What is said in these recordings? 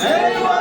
Hey,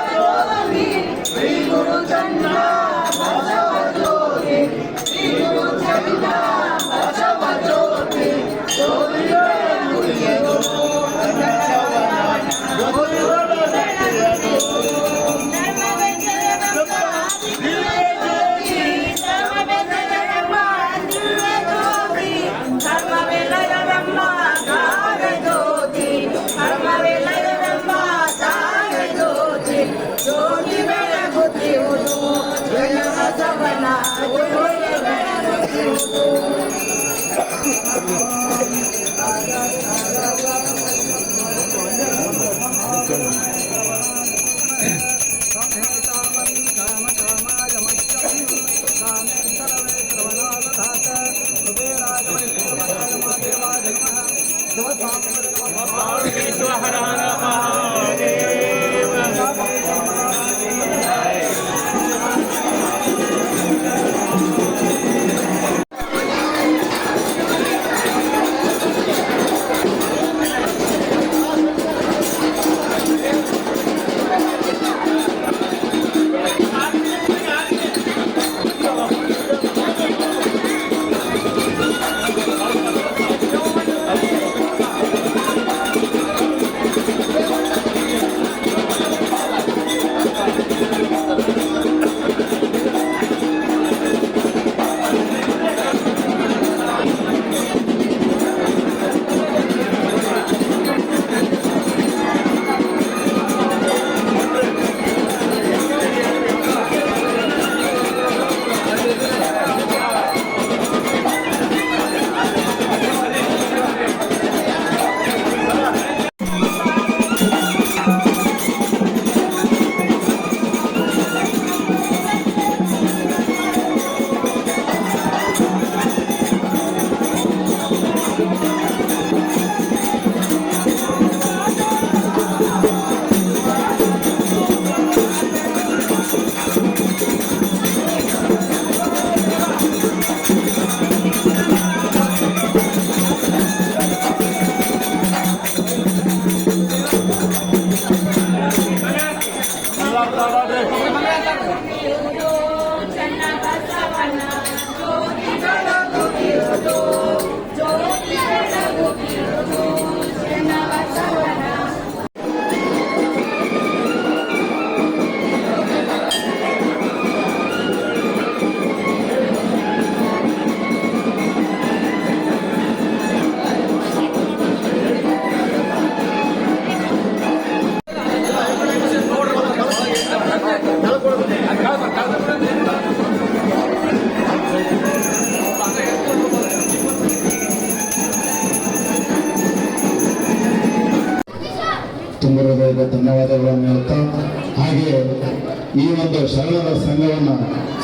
ಈ ಒಂದು ಶರಣರ ಸಂಘವನ್ನು,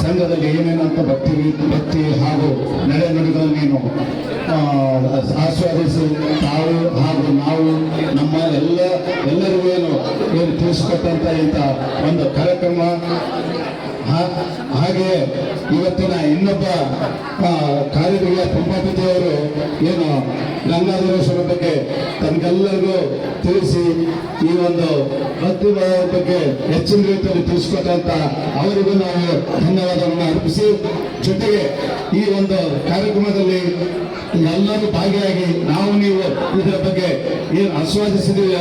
ಸಂಘದಲ್ಲಿ ಏನೇನಂತ ಭಕ್ತಿ ಭಕ್ತಿ ಹಾಗೂ ನಡೆ ನುಡಿಗಳನ್ನು ನೀನು ಆಸ್ವಾದಿಸಿ. ತಾವು ಹಾಗೂ ನಾವು, ನಮ್ಮ ಎಲ್ಲ, ಎಲ್ಲರಿಗೂ ಏನು ಏನು ತಿಳಿಸ್ಕೊಟ್ಟಂತ ಇಂಥ ಒಂದು ಕಾರ್ಯಕ್ರಮ ಹಾಗೆ ಇವತ್ತಿನ ಇನ್ನೊಬ್ಬ ಕಾರ್ಯದರ್ಶಿ ಪಂಪಾಪತಿ ಅವರು ಏನು ಗಂಗಾಧರೇಶ್ವರ ಬಗ್ಗೆ ತಮಗೆಲ್ಲರಿಗೂ ತಿಳಿಸಿ ಈ ಒಂದು ಭಕ್ತಿ ಬಗ್ಗೆ ಹೆಚ್ಚಿನ ರೀತಿಯಲ್ಲಿ ತಿಳಿಸ್ಕೊಟ್ಟಂತ ಅವರಿಗೂ ನಾವು ಧನ್ಯವಾದವನ್ನು ಅರ್ಪಿಸಿ, ಜೊತೆಗೆ ಈ ಒಂದು ಕಾರ್ಯಕ್ರಮದಲ್ಲಿ ಎಲ್ಲರೂ ಭಾಗಿಯಾಗಿ ನಾವು ನೀವು ಇದರ ಬಗ್ಗೆ ಏನು ಆಸ್ವಾದಿಸಿದೀವಿ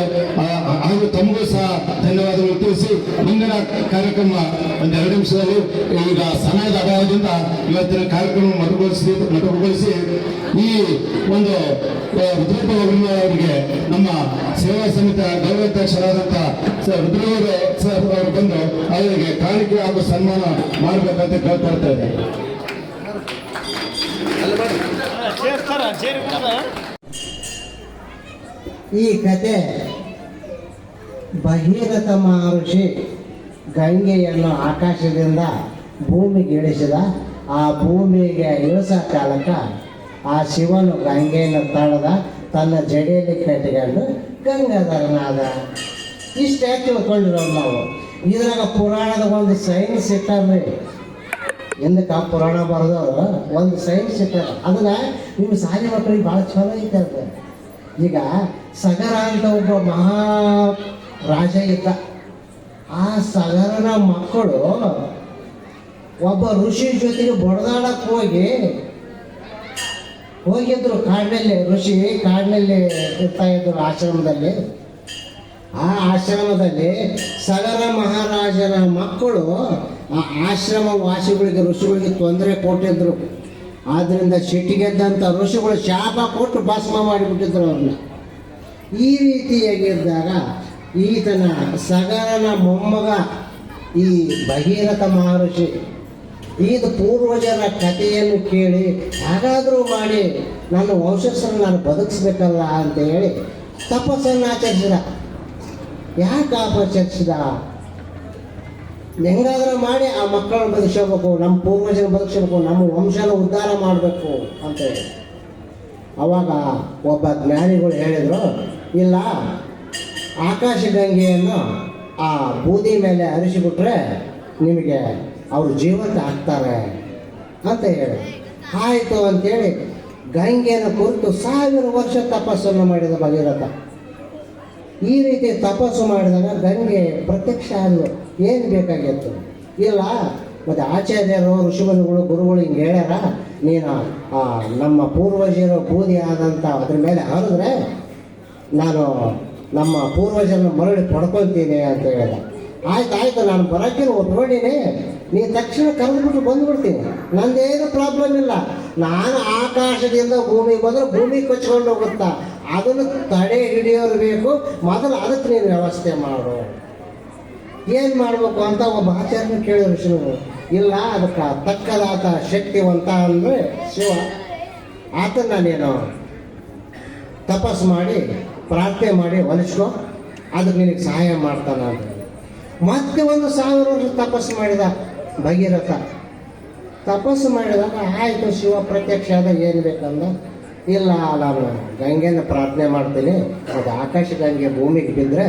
ಹಾಗೂ ತಮಗೂ ಸಹ ಧನ್ಯವಾದಗಳು ತಿಳಿಸಿ, ಮುಂದಿನ ಕಾರ್ಯಕ್ರಮ ಒಂದೆರಡು ಎರಡು ನಿಮಿಷದಲ್ಲಿ ಈಗ ಸಮಯದ ಅಭಾವದಿಂದ ಇವತ್ತಿನ ಕಾರ್ಯಕ್ರಮ ಮೊಟಕುಗೊಳಿಸಿ ಮೊಟಕುಗೊಳಿಸಿ ಈ ಒಂದು ರುದ್ರಪ್ಪ ಅವರಿಗೆ ನಮ್ಮ ಸೇವಾ ಸಮಿತಿಯ ಗೌರವಾಧ್ಯಕ್ಷರಾದಂಥ ಸರ್ ರುದ್ರವರು ಸರ್ ಅವರು ಬಂದು ಅವರಿಗೆ ಕಾಣಿಕೆ ಹಾಗೂ ಸನ್ಮಾನ ಮಾಡಬೇಕಂತ ಕೇಳ್ಕೊಳ್ತಾ ಇದೆ ಈ ಕತೆ ಬಹಿರತ ಮಹರ್ಷಿ ಗಂಗೆಯನ್ನು ಆಕಾಶದಿಂದ ಭೂಮಿಗೆ ಇಳಿಸಿದ ಆ ಭೂಮಿಗೆ ಇಳಿಸ ಕಾಲಕ ಆ ಶಿವನು ಗಂಗೆಯನ್ನು ತಳೆದ ತನ್ನ ಜಡೆಯಲ್ಲಿ ಕಟ್ಟಿಕೊಂಡು ಗಂಗಾಧರನಾದ ಇಷ್ಟೇ ತಿಳ್ಕೊಂಡಿರೋದು ನಾವು. ಇದ್ರಾಗ ಪುರಾಣದ ಒಂದು ಸೈನ್ಸ್ ಇಟ್ಟಾರ್ರಿ ಎಂದಕ್ಕೆ ಪುರಾಣ ಬರೆದವರು? ಒಂದು ಸೈನ್ಸ್ ಇಟ್ಟಾರ. ಅದನ್ನ ನಿಮ್ಮ ಸಾಲಿ ಮಕ್ಕಳಿಗೆ ಭಾಳ ಚಲೋ ಐತೆ ಈಗ ಸಗರ ಅಂತ ಒಬ್ಬ ಮಹಾ ರಾಜ ಇದ್ದ. ಆ ಸಗರನ ಮಕ್ಕಳು ಒಬ್ಬ ಋಷಿ ಜೊತೆಗೆ ಬಡದಾಡಕ್ಕೆ ಹೋಗಿ, ಹೋಗಿದ್ರು ಕಾಡಿನಲ್ಲಿ, ಋಷಿ ಕಾಡಿನಲ್ಲಿ ಇರ್ತಾ ಇದ್ರು ಆಶ್ರಮದಲ್ಲಿ. ಆ ಆಶ್ರಮದಲ್ಲಿ ಸಗರ ಮಹಾರಾಜನ ಮಕ್ಕಳು ಆ ಆಶ್ರಮ ವಾಸಿಗಳಿಗೆ, ಋಷಿಗಳಿಗೆ ತೊಂದರೆ ಕೊಟ್ಟಿದ್ರು. ಆದ್ರಿಂದ ಸಿಟ್ಟಿಗೆದ್ದಂಥ ಋಷಿಗಳು ಶಾಪ ಕೊಟ್ಟು ಭಸ್ಮ ಮಾಡಿಬಿಟ್ಟಿದ್ರು ಅವ್ರನ್ನ. ಈ ರೀತಿಯಾಗಿದ್ದಾಗ ಈತನ ಸಗರನ ಮೊಮ್ಮಗ ಈ ಭಗೀರಥ ಮಹರ್ಷಿ. ಈತ ಪೂರ್ವಜರ ಕಥೆಯನ್ನು ಕೇಳಿ ಹಾಗಾದರೂ ಮಾಡಿ ನನ್ನ ವಂಶಸ್ಥರನ್ನು ನಾನು ಬದುಕಿಸ್ಬೇಕಲ್ಲ ಅಂತ ಹೇಳಿ ತಪಸ್ಸನ್ನು ಆಚರಿಸಿದ. ಯಾಕೆ ಆಚರಿಸಿದ? ಹೆಂಗಾದ್ರೂ ಮಾಡಿ ಆ ಮಕ್ಕಳನ್ನ ಬದುಕಿಸಬೇಕು ನಮ್ಮ ಪೂರ್ವಜರ ಬದುಕಿಸಬೇಕು ನಮ್ಮ ವಂಶನ ಉದ್ಧಾರ ಮಾಡಬೇಕು ಅಂತೇಳಿ ಅವಾಗ ಒಬ್ಬ ಜ್ಞಾನಿಗಳು ಹೇಳಿದರು, ಇಲ್ಲ ಆಕಾಶ ಗಂಗೆಯನ್ನು ಆ ಬೂದಿ ಮೇಲೆ ಹರಿಸಿಬಿಟ್ರೆ ನಿಮಗೆ ಅವರು ಜೀವಂತ ಆಗ್ತಾರೆ ಅಂತ ಹೇಳಿ. ಆಯಿತು ಅಂತೇಳಿ ಗಂಗೆಯನ್ನು ಕುರಿತು ಸಾವಿರ ವರ್ಷ ತಪಸ್ಸನ್ನು ಮಾಡಿದ ಭಗೀರಥ. ಈ ರೀತಿ ತಪಸ್ಸು ಮಾಡಿದಾಗ ಗಂಗೆ ಪ್ರತ್ಯಕ್ಷ ಆದಳು ಏನು ಬೇಕಾಗಿತ್ತು? ಇಲ್ಲ, ಮತ್ತು ಆಚಾರ್ಯರು ಋಷಿಮುನಿಗಳು ಗುರುಗಳು ಹಿಂಗೆ ಹೇಳ್ಯಾರ, ನೀನು ನಮ್ಮ ಪೂರ್ವಜರು ಬೂದಿ ಆದಂಥ ಅದ್ರ ಮೇಲೆ ಹರಿದ್ರೆ ನಾನು ನಮ್ಮ ಪೂರ್ವಜನ ಮರಳಿ ಪಡ್ಕೊಳ್ತೀನಿ ಅಂತ ಹೇಳಿದ. ಆಯ್ತು ಆಯ್ತು, ನಾನು ಬರೋಕ್ಕೆ ಒಪ್ಕೊಂಡಿನಿ. ನೀ ತಕ್ಷಣ ಕರೆದ್ಬಿಟ್ಟು ಬಂದ್ಬಿಡ್ತೀನಿ. ನಂದೇನು ಪ್ರಾಬ್ಲಮ್ ಇಲ್ಲ. ನಾನು ಆಕಾಶದಿಂದ ಭೂಮಿಗೆ ಬಂದ್ರೆ ಭೂಮಿ ಕೊಚ್ಕೊಂಡು ಹೋಗುತ್ತಾ? ಅದನ್ನು ತಡೆ ಹಿಡಿಯೋರು ಬೇಕು. ಮೊದಲು ಅದಕ್ಕೆ ನೀನು ವ್ಯವಸ್ಥೆ ಮಾಡು. ಏನು ಮಾಡಬೇಕು ಅಂತ ಒಬ್ಬ ಆಚಾರ್ಯನ ಕೇಳಿದ್ರು ಶಿವನು ಇಲ್ಲ, ಅದಕ್ಕೆ ತಕ್ಕದಾದ ಶಕ್ತಿವಂತ ಅಂದರೆ ಶಿವ. ಆತನ ನೀನು ತಪಸ್ಸು ಮಾಡಿ ಪ್ರಾರ್ಥನೆ ಮಾಡಿ ಒಲಿಸ್ಕೊ ಅದಕ್ಕೆ ನಿನಗೆ ಸಹಾಯ ಮಾಡ್ತಾನ ಮತ್ತೆ ಒಂದು ಸಾವಿರ ವರ್ಷ ತಪಸ್ಸು ಮಾಡಿದ ಭಗೀರಥ. ತಪಸ್ಸು ಮಾಡಿದಾಗ ಆಯಿತು, ಶಿವ ಪ್ರತ್ಯಕ್ಷ ಆದ ಏನು ಬೇಕಂದ ಇಲ್ಲ ನಾನು ಗಂಗೆನ ಪ್ರಾರ್ಥನೆ ಮಾಡ್ತೀನಿ. ಅದು ಆಕಾಶ ಗಂಗೆ ಭೂಮಿಗೆ ಬಿದ್ದರೆ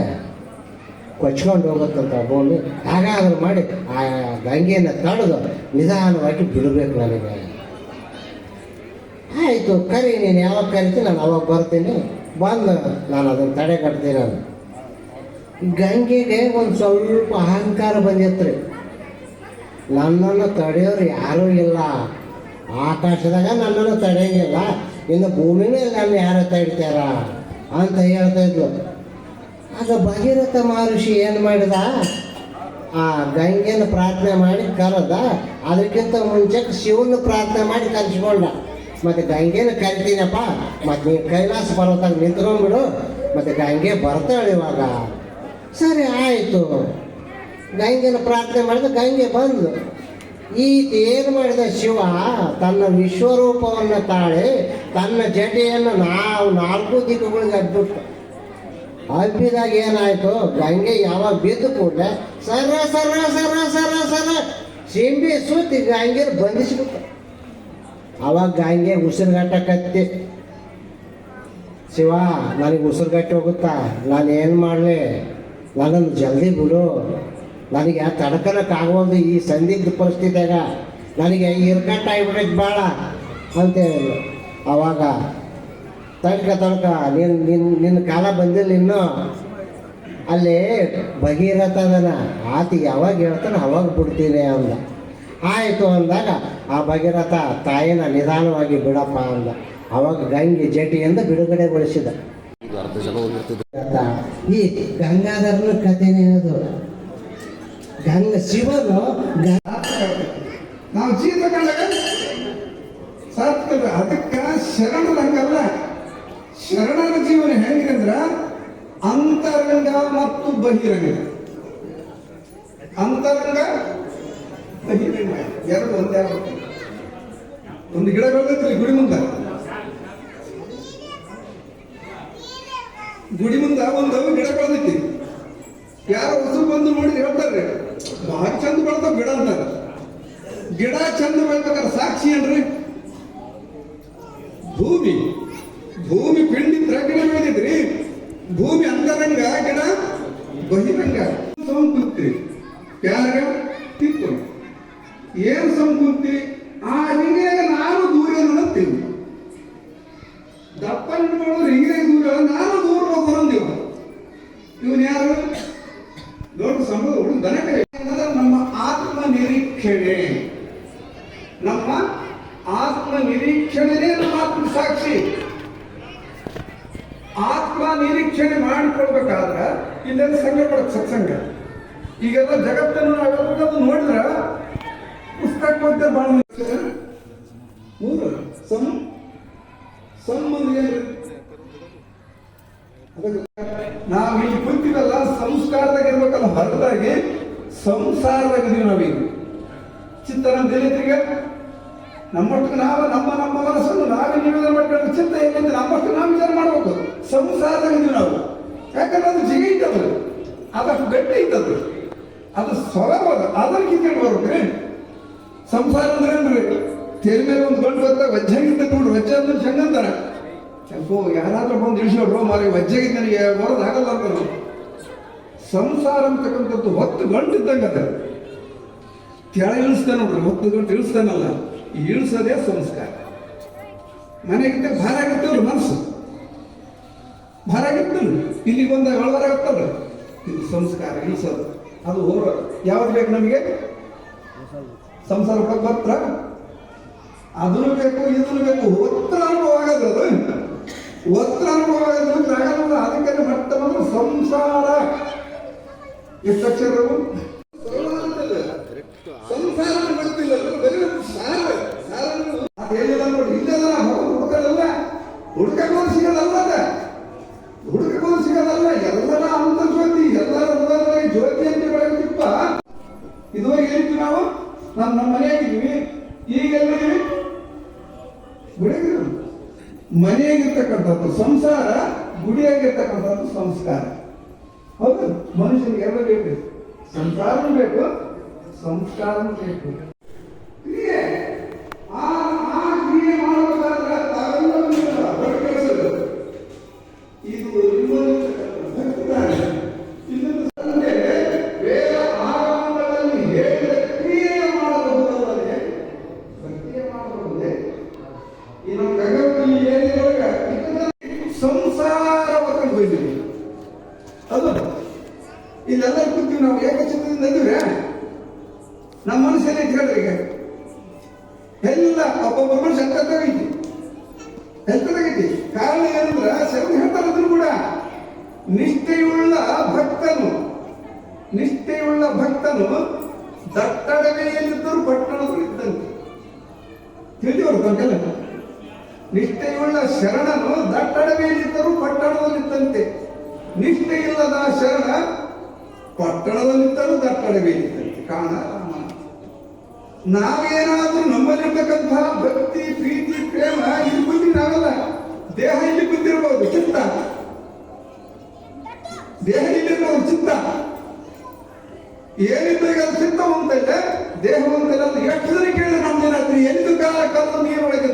ಕೊಚ್ಕೊಂಡು ಹೋಗುತ್ತಂತ ಭೂಮಿ. ಹಾಗಾದ್ರೂ ಮಾಡಿ ಆ ಗಂಗೆಯನ್ನು ತಡೆದು ನಿಧಾನವಾಗಿ ಬಿಡಬೇಕು ನನಗೆ. ಆಯಿತು, ಕರಿ, ನೀನು ಯಾವಾಗ ಕರಿತೀನಿ ನಾನು ಅವಾಗ ಬರ್ತೀನಿ. ಬಂದು. ನಾನು ಅದನ್ನು ತಡೆ ಕಟ್ತೀನಿ ನಾನು. ಗಂಗೆಗೆ ಒಂದು ಸ್ವಲ್ಪ ಅಹಂಕಾರ ಬಂದಿತ್ತು ರೀ ನನ್ನನ್ನು ತಡೆಯೋರು ಯಾರೂ ಇಲ್ಲ. ಆಕಾಶದಾಗ ನನ್ನನ್ನು ತಡೆಯಂಗಿಲ್ಲ. ಇನ್ನು ಮೇಲೆ ನನ್ನ ಯಾರು ತಡಿತಾರ ಅಂತ ಹೇಳ್ತಾ ಇದ್ಲು. ಆಗ ಭಗೀರಥ ಮಹರ್ಷಿ ಏನು ಮಾಡಿದ? ಆ ಗಂಗೆನ ಪ್ರಾರ್ಥನೆ ಮಾಡಿ ಕರೆದ. ಅದಕ್ಕಿಂತ ಮುಂಚೆ ಶಿವನ ಪ್ರಾರ್ಥನೆ ಮಾಡಿ ಕರೆಸ್ಕೊಂಡ ಮತ್ತೆ ಗಂಗೆನ ಕರಿತೀನಪ್ಪ. ಮತ್ತೆ ನೀನು ಕೈಲಾಸ ಪರ್ವತ ನಿಂತ್ಕೊಂಡ್ಬಿಡು ಮತ್ತೆ ಗಂಗೆ ಬರ್ತಾಳೆ ಇವಾಗ. ಸರಿ, ಆಯಿತು. ಗಂಗೆನ ಪ್ರಾರ್ಥನೆ ಮಾಡಿದ ಗಂಗೆ ಬಂದು ಈ ಏನು ಮಾಡಿದ ಶಿವ, ತನ್ನ ವಿಶ್ವರೂಪವನ್ನು ತಾಳಿ, ತನ್ನ ಜಟೆಯನ್ನು ನಾವು ನಾಲ್ಕು ದಿಕ್ಕುಗಳಿಗೆ ಅದ್ಬಿಟ್ಟು. ಹಬ್ಬಿದಾಗ ಏನಾಯ್ತು? ಗಂಗೆ ಯಾವಾಗ ಬಿದ್ದು ಕೂಡಲೇ ಸರ ಸರ ಸರ ಸರ ಸರ, ಸಿಂಬಿ ಸುತ್ತಿ ಗಂಗೆ ಬಂಧಿಸ್ಬಿಟ್ಟು. ಅವಾಗ ಹಂಗೆ ಉಸಿರುಗಟ್ಟಕತ್ತಿ ಶಿವ, ನನಗೆ ಉಸಿರುಗಟ್ಟಿ ಹೋಗುತ್ತಾ? ನಾನು ಏನು ಮಾಡಲಿ? ನನ್ನನ್ನು ಜಲ್ದಿ ಬಿಡು. ನನಗೆ ತಡ್ಕೊಳಕ್ಕಾಗೋದು ಈ ಸಂದಿಗ್ಧ ಪರಿಸ್ಥಿತಿಯಾಗ. ನನಗೆ ಇರ್ಕಟ್ಟ ಆಗ್ಬಿಡೈತೆ ಭಾಳ ಅಂತ ಆವಾಗ ತಡ್ಕ ತಡ್ಕ ನಿನ್ನ ನಿನ್ನ ನಿನ್ನ ಕಾಲ ಬಂದಿಲ್ಲ ಇನ್ನೂ. ಅಲ್ಲಿ ಭಗೀರಥ ಆತ ಯಾವಾಗ ಹೇಳ್ತಾನೆ ಅವಾಗ ಬಿಡ್ತೀನಿ ಅಂದ. ಆಯಿತು ಅಂದಾಗ ಆ ಭಗೀರಥ ತಾಯಿನ ನಿಧಾನವಾಗಿ ಬಿಡಪ್ಪ ಅಂದ. ಅವಾಗ ಗಂಗೆ ಜಟಿಯಿಂದ ಬಿಡುಗಡೆಗೊಳಿಸಿದ. ಈ ಗಂಗಾಧರನ ಕಥೆನೇ ಅದು ಗಂಗ ಶಿವನು ನಾವು ಜೀವ ಸಾರ್ಥಕ ಅದಕ್ಕೆ ಶರಣರ ಹಂಗಲ್ಲ ಶರಣರ ಜೀವನ ಹೆಂಗಿರಂದ್ರ ಅಂತರಂಗ ಮತ್ತು ಬಹಿರಂಗ. ಅಂತರಂಗ ಎರಡು ಒಂದೇ ಆಗುತ್ತೆ. ಒಂದು ಗಿಡ ಬೆಳೆದೈತ್ರಿ ಗುಡಿ ಮುಂದ. ಗುಡಿ ಮುಂದ ಒಂದು ಗಿಡ ಬೆಳೆದೈತಿ ಯಾರೋ ಹೊಸರು ಬಂದು ನೋಡಿ ಹೇಳ್ತಾರೆ ಭಾಳ ಚಂದ ಬೆಳೆದ ಗಿಡ ಅಂತಾರೆ. ಗಿಡ ಚಂದ ಬೆಳ್ಬೇಕಾದ್ರೆ ಸಾಕ್ಷಿ ಏನ್ರಿ? ಸಂಬಂಧ ಏನ್ರಿ ನಾವು ಇಲ್ಲಿ ಕುಂತಿವಲ್ಲ ಸಂಸ್ಕಾರದಾಗ ಇರ್ಬೇಕಲ್ಲ, ಹೊರತಾಗಿ ಸಂಸಾರದಾಗ ಇದೀವಿ ನಾವೀಗ. ಚಿತ್ತ ನಮ್ಮ ದಲಿತರಿಗೆ ನಮ್ಮಷ್ಟು ನಾವು, ನಮ್ಮ ನಮ್ಮ ಮನಸ್ಸನ್ನು ನಾವೇ ನಿವೇದನೆ ಮಾಡ್ಕೊಂಡು ಚಿತ್ತ ಏನಿದೆ ನಮ್ಮಷ್ಟು ನಾವು ವಿಚಾರ ಮಾಡ್ಬೇಕು. ಸಂಸಾರದಲ್ಲಿ ನಾವು. ಯಾಕಂದ್ರೆ ಅದು ಜಿಗಿ ಇದ್ದದು ಅದಷ್ಟು ಗಟ್ಟಿ ಇತ್ತು ಅದು ಸ್ವಭಾವ ಅದು. ಅದನ್ನ ಕಿತ್ಕೊಂಡು ಬರ್ಬೇಕ್ರಿ ಸಂಸಾರ ಅಂದ್ರೆ ಏನ್ರಿ? ತೇಲ್ ಮೇಲೆ ಒಂದು ಗಂಡು ಬರ್ತಾ ವಜ್ಜಾಗಿದ್ದ ನೋಡ್ರಿ ವಜ್ಜ ಅಂದ್ರೆ ಚಂಗಂತಾರ ಸ್ವಲ್ಪ ಯಾರಾದ್ರೂ ಬಂದು ಇಳಿಸೋಡ್ರು ಮಾರಿ ವಜ್ಜಾಗಿದ್ದ ನನಗೆ ಬರೋದಾಗಲ್ಲ ಅಂತ ನಾವು ಸಂಸಾರ ಅಂತಕ್ಕಂಥದ್ದು ಹೊತ್ತು ಗಂಟು ಇದ್ದಂಗೆ ಅದ. ಕೆಳ ಇಳಿಸ್ತಾನೆ ನೋಡ್ರಿ, ಹೊತ್ತು ಗಂಟು ಇಳಿಸ್ತಾನಲ್ಲ ಇಳಿಸೋದೇ ಸಂಸ್ಕಾರ. ಮನೆಗಿದ್ದ ಭಾರ ಆಗಿರ್ತೇವ್ರಿ ಮನಸ್ಸು. ಭಾರ ಆಗಿರ್ತಲ್ಲ ಇಲ್ಲಿಗೆ ಬಂದಾಗ ಒಳವರಾಗತ್ತಲ್ಲ ಇದು ಸಂಸ್ಕಾರ, ಇಳಿಸೋದು. ಅದು ಹೋರ ಯಾವ್ದು ಬೇಕು ನಮಗೆ? ಸಂಸಾರ ಪತ್ರ. ಅದನ್ನು ಬೇಕು, ಇದನ್ನು ಬೇಕು. ಒತ್ತರ ಅನುಭವ ಆಗದು ಅದು. ಒತ್ತರ ಅನುಭವ ಆಗೋದು ಅದಕ್ಕೆ ಮಟ್ಟ ಸಂಸಾರ. ಎಷ್ಟು ಅಕ್ಷರವು ಸಂಸಾರ ಗೊತ್ತಿಲ್ಲ ಬರೀ ಸಾರ ಸಾರ ಅದು ಹೇಳಿಲ್ಲ ನೋಡಿ ಇಲ್ಲದ ಹುಡುಕಲ್ಲ ಹುಡುಕಕ್ಕೆ ಸಿಗೋದಲ್ಲ ಅದ ಹುಡುಕಕ್ಕೆ ಸಿಗೋದಲ್ಲ ಎಲ್ಲರ ಅಂತ ಜ್ಯೋತಿ ಎಲ್ಲರ ಹೃದಯದಲ್ಲಿ ಜ್ಯೋತಿ ಅಂತ ಬೆಳಗುತ್ತಿಪ್ಪ ಇದುವರೆಗೆ ಹೇಳಿದ್ವಿ ನಾವು ನಮ್ಮ ನಮ್ಮ ಮನೆಯಾಗಿದ್ವಿ ಈಗ ಎಲ್ಲಿದ್ದೀವಿ ಗುಡಿಗಿರು ಮನೆಯಾಗಿರ್ತಕ್ಕಂಥದ್ದು ಸಂಸಾರ ಗುಡಿಯಾಗಿರ್ತಕ್ಕಂಥದ್ದು ಸಂಸ್ಕಾರ ಹೌದು ಮನುಷ್ಯನಿಗೆ ಎಲ್ಲ ಬೇಕು ಸಂಸಾರನೂ ಬೇಕು ಸಂಸ್ಕಾರನೂ ಬೇಕು ಒಬ್ಬೊಬ್ಬರ ಮನುಷ್ಯ ಎಂತದಾಗೈತಿ ಎಂತದಾಗೈತಿ ಕಾರಣ ಏನಂದ್ರ ಶರಣ ಹೇಳ್ತಾರೆ ಕೂಡ, ನಿಷ್ಠೆಯುಳ್ಳ ಭಕ್ತನು ನಿಷ್ಠೆಯುಳ್ಳ ಭಕ್ತನು ದಟ್ಟಡವೆಯಲ್ಲಿದ್ದರೂ ಪಟ್ಟಣದಲ್ಲಿ ಇದ್ದಂತೆ. ತಿಳಿದವರು ತಮಗೆಲ್ಲ? ನಿಷ್ಠೆಯುಳ್ಳ ಶರಣನು ದಟ್ಟಡವೆಯಲ್ಲಿದ್ದರೂ ಪಟ್ಟಣದಲ್ಲಿದ್ದಂತೆ ನಿಷ್ಠೆ ಇಲ್ಲದ ಶರಣ ಪಟ್ಟಣದಲ್ಲಿದ್ದರೂ ದಟ್ಟಡವೆಯಲ್ಲಿದ್ದಂತೆ ಕಾರಣ ನಾವೇನಾದ್ರೂ ನಮ್ಮಲ್ಲಿರ್ತಕ್ಕಂತಹ ಭಕ್ತಿ, ಪ್ರೀತಿ, ಪ್ರೇಮ ಇಲ್ಲಿ ಬಂದಿ ನಾವೆಲ್ಲ. ದೇಹ ಇಲ್ಲಿ ಬಂದಿರಬಹುದು ಚಿತ್ತ. ದೇಹ ಇಲ್ಲಿರ್ಬೋದು ಚಿತ್ತ. ಏನಿದ್ರೆ ಈಗ ಅದು ಚಿತ್ತ ಅಂತಲ್ಲ ದೇಹ ಅಂತಲ್ಲ ಎಷ್ಟು ಜನ ಕೇಳಿದ್ರೆ ನಮ್ಮ ಜನ ಎಲ್ಲಿ ಕಾಲ ಕಲ್ಲು ನೀರೊಳಗೆ